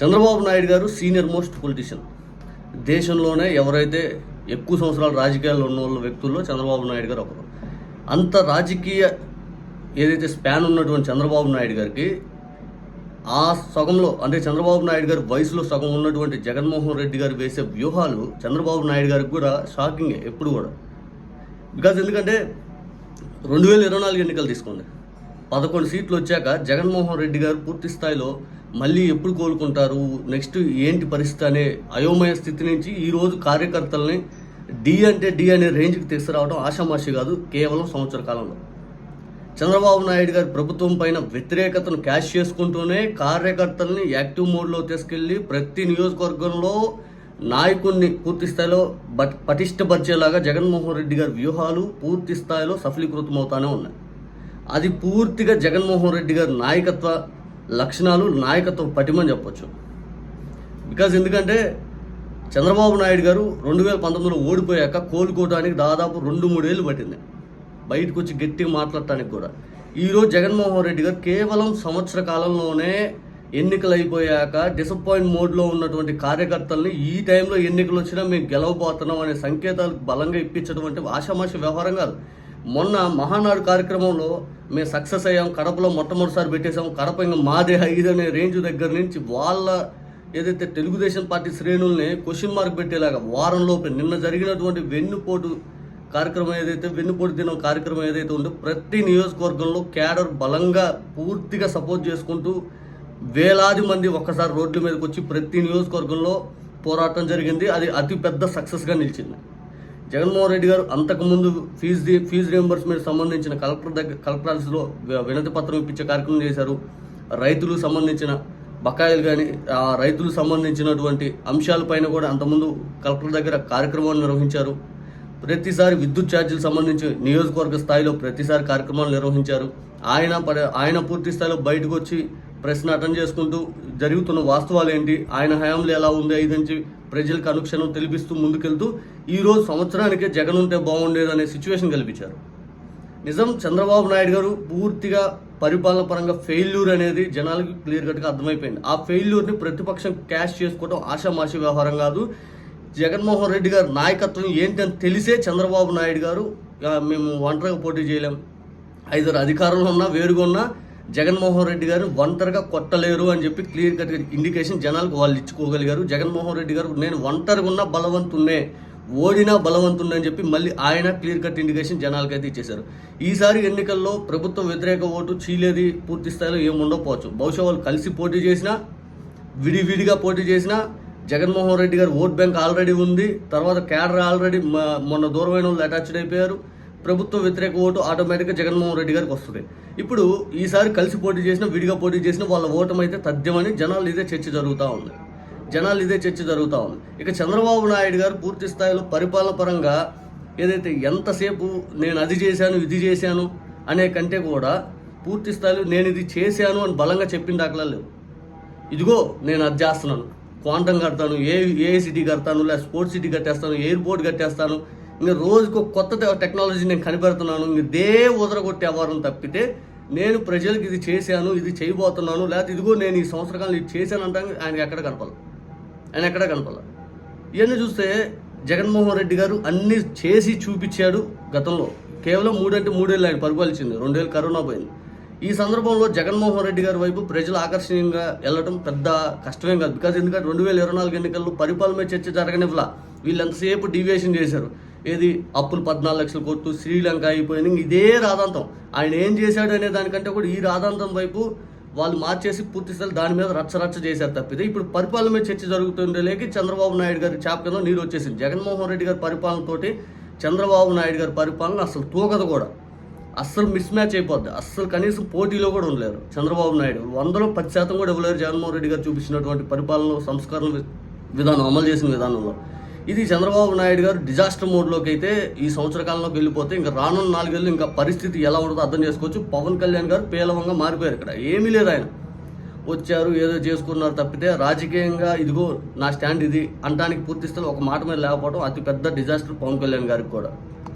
చంద్రబాబు నాయుడు గారు senior most politician. దేశంలోనే ఎవరైతే ఎక్కువ సంవత్సరాలు రాజకీయాల్లో ఉన్న వాళ్ళ వ్యక్తుల్లో చంద్రబాబు నాయుడు గారు ఒకరు. అంత రాజకీయ ఏదైతే స్పాన్ ఉన్నటువంటి చంద్రబాబు నాయుడు గారికి ఆ సగంలో అంటే చంద్రబాబు నాయుడు గారి వయసులో సగం ఉన్నటువంటి జగన్మోహన్ రెడ్డి గారు వేసే వ్యూహాలు చంద్రబాబు నాయుడు గారికి కూడా షాకింగ్ ఎప్పుడు కూడా. బికాజ్ ఎందుకంటే రెండు వేల ఇరవై నాలుగు ఎన్నికలు తీసుకోండి. పదకొండు సీట్లు వచ్చాక జగన్మోహన్ రెడ్డి గారు పూర్తి స్థాయిలో మళ్ళీ ఎప్పుడు కోలుకుంటారు? నెక్స్ట్ ఏంటి పరిస్థితి అనే అయోమయ స్థితి నుంచి ఈరోజు కార్యకర్తల్ని డి అంటే డి అనే రేంజ్కి తీసుకురావడం ఆషామాషి కాదు కేవలం సంవత్సర కాలంలో. చంద్రబాబు నాయుడు గారి ప్రభుత్వం పైన వ్యతిరేకతను క్యాష్ చేసుకుంటూనే కార్యకర్తల్ని యాక్టివ్ మోడ్లో తీసుకెళ్ళి ప్రతి నియోజకవర్గంలో నాయకుడిని పూర్తి స్థాయిలో బట్ పటిష్టపరిచేలాగా జగన్మోహన్ రెడ్డి గారి వ్యూహాలు పూర్తి స్థాయిలో సఫలీకృతమవుతానే ఉన్నాయి. అది పూర్తిగా జగన్మోహన్ రెడ్డి గారి నాయకత్వ లక్షణాలు నాయకత్వ పటిమని చెప్పొచ్చు. బికాజ్ ఎందుకంటే చంద్రబాబు నాయుడు గారు రెండు వేల పంతొమ్మిదిలో ఓడిపోయాక కోలుకోవడానికి దాదాపు రెండు మూడేళ్ళు పట్టింది. బయటకు వచ్చి గట్టిగా మాట్లాడటానికి కూడా. ఈరోజు జగన్మోహన్ రెడ్డి గారు కేవలం సంవత్సర కాలంలోనే ఎన్నికలు అయిపోయాక డిసప్పాయింట్ మోడ్లో ఉన్నటువంటి కార్యకర్తల్ని ఈ టైంలో ఎన్నికలు వచ్చినా మేము గెలవబోతున్నాం అనే సంకేతాలు బలంగా ఇప్పించడం అంటే ఆషామాషి వ్యవహారం కాదు. మొన్న మహానాడు కార్యక్రమంలో మేము సక్సెస్ అయ్యాం కడపలో మొట్టమొదటిసారి పెట్టేశాం కడప ఇంకా మాదే ఐదు అనే రేంజ్ దగ్గర నుంచి వాళ్ళ ఏదైతే తెలుగుదేశం పార్టీ శ్రేణుల్ని క్వశ్చన్ మార్క్ పెట్టేలాగా వారంలోపే నిన్న జరిగినటువంటి వెన్నుపోటు కార్యక్రమం ఏదైతే వెన్నుపోటు దినం కార్యక్రమం ఏదైతే ఉందో ప్రతి నియోజకవర్గంలో క్యాడర్ బలంగా పూర్తిగా సపోర్ట్ చేసుకుంటూ వేలాది మంది ఒక్కసారి రోడ్ల మీదకి వచ్చి ప్రతి నియోజకవర్గంలో పోరాటం జరిగింది. అది అతిపెద్ద సక్సెస్గా నిలిచింది. జగన్మోహన్ రెడ్డి గారు అంతకుముందు ఫీజు ఫీజు రియంబర్స్మెంట్ సంబంధించిన కలెక్టర్ దగ్గర కలెక్టర్ ఆఫీస్లో వినతి పత్రం ఇప్పించే కార్యక్రమం చేశారు. రైతులకు సంబంధించిన బకాయిలు కానీ ఆ రైతులకు సంబంధించినటువంటి అంశాలపైన కూడా అంతకుముందు కలెక్టర్ దగ్గర కార్యక్రమాలు నిర్వహించారు. ప్రతిసారి విద్యుత్ ఛార్జీలకు సంబంధించి నియోజకవర్గ స్థాయిలో ప్రతిసారి కార్యక్రమాలు నిర్వహించారు. ఆయన ఆయన పూర్తి స్థాయిలో బయటకు వచ్చి ప్రశ్న అటెండ్ చేసుకుంటూ జరుగుతున్న వాస్తవాలు ఏంటి? ఆయన హయాంలో ఎలా ఉంది? ఐదంచి ప్రజలకు అనుక్షణం తెలిపిస్తూ ముందుకెళ్తూ ఈరోజు సంవత్సరానికే జగన్ ఉంటే బాగుండేది అనే సిచ్యువేషన్ కల్పించారు. నిజం చంద్రబాబు నాయుడు గారు పూర్తిగా పరిపాలన పరంగా ఫెయిల్యూర్ అనేది జనాలకి క్లియర్ కట్గా అర్థమైపోయింది. ఆ ఫెయిల్యూర్ని ప్రతిపక్షం క్యాష్ చేసుకోవడం ఆషామాషి వ్యవహారం కాదు. జగన్మోహన్ రెడ్డి గారి నాయకత్వం ఏంటని తెలిసే చంద్రబాబు నాయుడు గారు మేము ఒంటరిగా పోటీ చేయలేం. ఐదారు అధికారంలో ఉన్నా వేరుగా ఉన్నా జగన్మోహన్ రెడ్డి గారు ఒంటరిగా కొట్టలేరు అని చెప్పి క్లియర్ కట్ ఇండికేషన్ జనాలకు వాళ్ళు ఇచ్చుకోగలిగారు. జగన్మోహన్ రెడ్డి గారు నేను ఒంటరిగా ఉన్న బలవంతున్నే ఓడినా బలవంతుండే అని చెప్పి మళ్ళీ ఆయన క్లియర్ కట్ ఇండికేషన్ జనాలకైతే ఇచ్చేశారు. ఈసారి ఎన్నికల్లో ప్రభుత్వ వ్యతిరేక ఓటు చీలేది పూర్తి స్థాయిలో ఏముండకపోవచ్చు బహుశా వాళ్ళు కలిసి పోటీ చేసినా విడివిడిగా పోటీ చేసినా జగన్మోహన్ రెడ్డి గారు ఓట్ బ్యాంక్ ఆల్రెడీ ఉంది. తర్వాత క్యాడర్ ఆల్రెడీ మొన్న దూరమైన వాళ్ళు అటాచ్డ్ అయిపోయారు. ప్రభుత్వ వ్యతిరేక ఓటు ఆటోమేటిక్గా జగన్మోహన్ రెడ్డి గారికి వస్తుంది. ఇప్పుడు ఈసారి కలిసి పోటీ చేసినా విడిగా పోటీ చేసినా వాళ్ళ ఓటం అయితే తథ్యమని జనాలు ఇదే చర్చ జరుగుతూ ఉంది. జనాలు ఇదే చర్చ జరుగుతూ ఉంది. ఇక చంద్రబాబు నాయుడు గారు పూర్తి స్థాయిలో పరిపాలన పరంగా ఏదైతే ఎంతసేపు నేను అది చేశాను ఇది చేశాను అనే కంటే కూడా పూర్తి స్థాయిలో నేను ఇది చేశాను అని బలంగా చెప్పిన దాఖలా లేవు. ఇదిగో నేను అది చేస్తున్నాను. క్వాంటం కడతాను ఏ ఏ సిటీ కడతాను లేదా స్పోర్ట్స్ సిటీ కట్టేస్తాను ఎయిర్పోర్ట్ కట్టేస్తాను మీరు రోజుకు కొత్త టెక్నాలజీ నేను కనిపెడుతున్నాను ఇంక దే ఉదరగొట్టే అవ్వరం తప్పితే నేను ప్రజలకు ఇది చేశాను ఇది చేయబోతున్నాను లేకపోతే ఇదిగో నేను ఈ సంవత్సరకాలం ఇది చేశాను అంటే ఆయనకి ఎక్కడ కనపాలి ఆయన ఎక్కడ కనపాలి ఇవన్నీ చూస్తే జగన్మోహన్ రెడ్డి గారు అన్ని చేసి చూపించాడు గతంలో. కేవలం మూడంటే మూడేళ్ళు ఆయన పరిపాలించింది రెండేళ్ళు కరోనా పోయింది. ఈ సందర్భంలో జగన్మోహన్ రెడ్డి గారి వైపు ప్రజలు ఆకర్షణీయంగా వెళ్ళడం పెద్ద కష్టమేం కాదు. బికాజ్ ఎందుకంటే రెండు వేల ఇరవై నాలుగు ఎన్నికల్లో పరిపాలన చర్చ జరగనివ్వలా. వీళ్ళు ఎంతసేపు డీవియేషన్ చేశారు. ఏది? అప్పులు పద్నాలుగు లక్షలు కొట్టు శ్రీలంక అయిపోయింది. ఇదే రాధాంతం ఆయన ఏం చేశాడు అనే దానికంటే కూడా ఈ రాధాంతం వైపు వాళ్ళు మార్చేసి పూర్తి స్థాయి దాని మీద రచ్చ రచ్చ చేశారు తప్పితే ఇప్పుడు పరిపాలన మీద చర్చ జరుగుతుండేలేకి చంద్రబాబు నాయుడు గారి చాప నీరు వచ్చేసింది. జగన్మోహన్ రెడ్డి గారి పరిపాలనతోటి చంద్రబాబు నాయుడు గారి పరిపాలన అసలు తూగదు కూడా. అస్సలు మిస్ మ్యాచ్ అయిపోద్ది. అస్సలు కనీసం పోటీలో కూడా ఉండలేరు చంద్రబాబు నాయుడు. వందలో పది శాతం కూడా ఇవ్వలేరు జగన్మోహన్ రెడ్డి గారు చూపించినటువంటి పరిపాలన సంస్కరణ విధానం అమలు చేసిన విధానంలో. ఇది చంద్రబాబు నాయుడు గారు డిజాస్టర్ మోడ్లోకి అయితే ఈ సంవత్సర కాలంలోకి వెళ్ళిపోతే ఇంకా రానున్న నాలుగేళ్ళు ఇంకా పరిస్థితి ఎలా ఉంటుందో అర్థం చేసుకోవచ్చు. పవన్ కళ్యాణ్ గారు పేలవంగా మారిపోయారు ఇక్కడ. ఏమీ లేదు ఆయన. వచ్చారు ఏదో చేసుకున్నారు తప్పితే రాజకీయంగా ఇదిగో నా స్టాండ్ ఇది అంటానికి పూర్తిస్తే ఒక మాట మీద లేకపోవడం అతి పెద్ద డిజాస్టర్ పవన్ కళ్యాణ్ గారికి కూడా.